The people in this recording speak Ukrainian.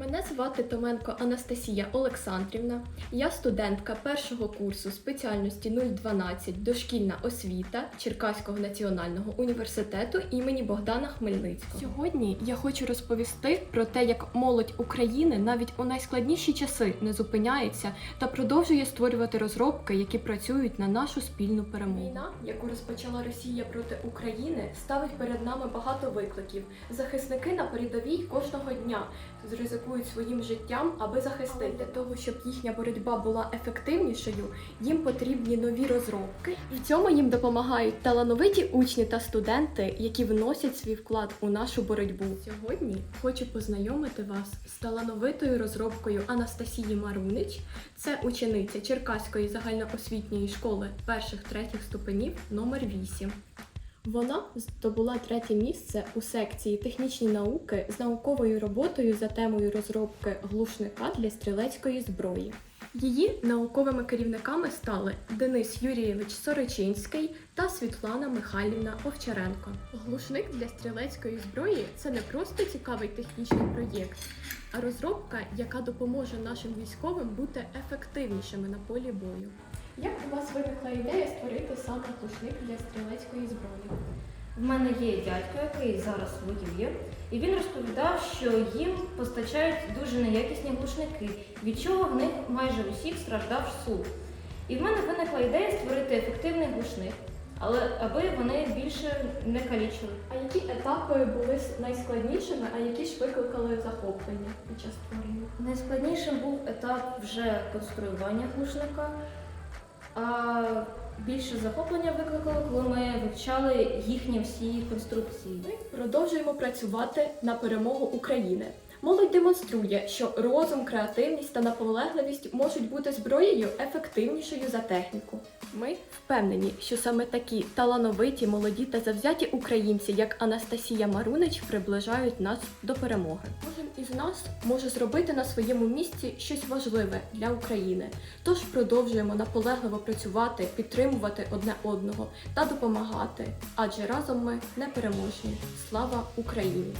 Мене звати Томенко Анастасія Олександрівна. Я студентка першого курсу спеціальності 012 дошкільна освіта Черкаського національного університету імені Богдана Хмельницького. Сьогодні я хочу розповісти про те, як молодь України навіть у найскладніші часи не зупиняється та продовжує створювати розробки, які працюють на нашу спільну перемогу. Війна, яку розпочала Росія проти України, ставить перед нами багато викликів. Захисники на передовій кожного дня зризикують своїм життям, аби захистити для того, щоб їхня боротьба була ефективнішою. Їм потрібні нові розробки, і в цьому їм допомагають талановиті учні та студенти, які вносять свій вклад у нашу боротьбу. Сьогодні хочу познайомити вас з талановитою розробкою Анастасії Марунич. Це учениця Черкаської загальноосвітньої школи перших третіх ступенів номер 8. Вона здобула третє місце у секції технічні науки з науковою роботою за темою розробки глушника для стрілецької зброї. Її науковими керівниками стали Денис Юрійович Сорочинський та Світлана Михайлівна Овчаренко. Глушник для стрілецької зброї це не просто цікавий технічний проєкт, а розробка, яка допоможе нашим військовим бути ефективнішими на полі бою. Як у вас виникла ідея створити саме глушник для стрілецької зброї? В мене є дядько, який зараз воює, і він розповідав, що їм постачають дуже неякісні глушники, від чого в них майже усіх страждав слух. І в мене виникла ідея створити ефективний глушник, але аби вони більше не калічили. А які етапи були найскладнішими, а які ж викликали захоплення під час створення? Найскладнішим був етап вже конструювання глушника, а більше захоплення викликало, коли ми вивчали їхні всі конструкції. Ми продовжуємо працювати на перемогу України. Молодь демонструє, що розум, креативність та наполегливість можуть бути зброєю ефективнішою за техніку. Ми впевнені, що саме такі талановиті, молоді та завзяті українці, як Анастасія Марунич, приближають нас до перемоги. Кожен із нас може зробити на своєму місці щось важливе для України. Тож продовжуємо наполегливо працювати, підтримувати одне одного та допомагати. Адже разом ми непереможні. Слава Україні!